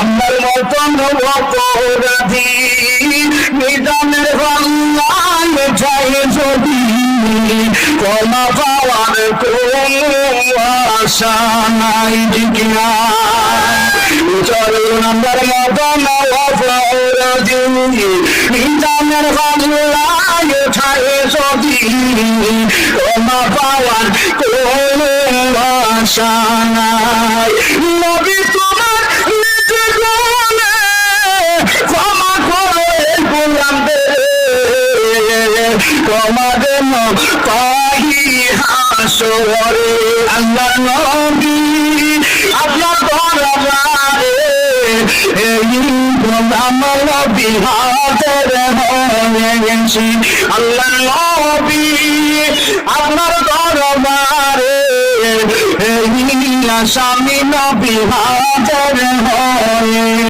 আমার মতন অপরাধী নিদানের বাংলায় যায় যদি ক্ষমা পাওয়ার কোন আশা নাই না। চলুন আমার মতন অপরাধী নিদানের বাংলায় যায় যদি ক্ষমা পাওয়ার কোন আশা নাই। দেন পাহি হাসরে আল্লাহ নবী আপনার দরবারে এই গোলাম নবী হাতের হয়েছি আল্লাহ নবী আপনার দরবারে এই আসামি নবী হাতের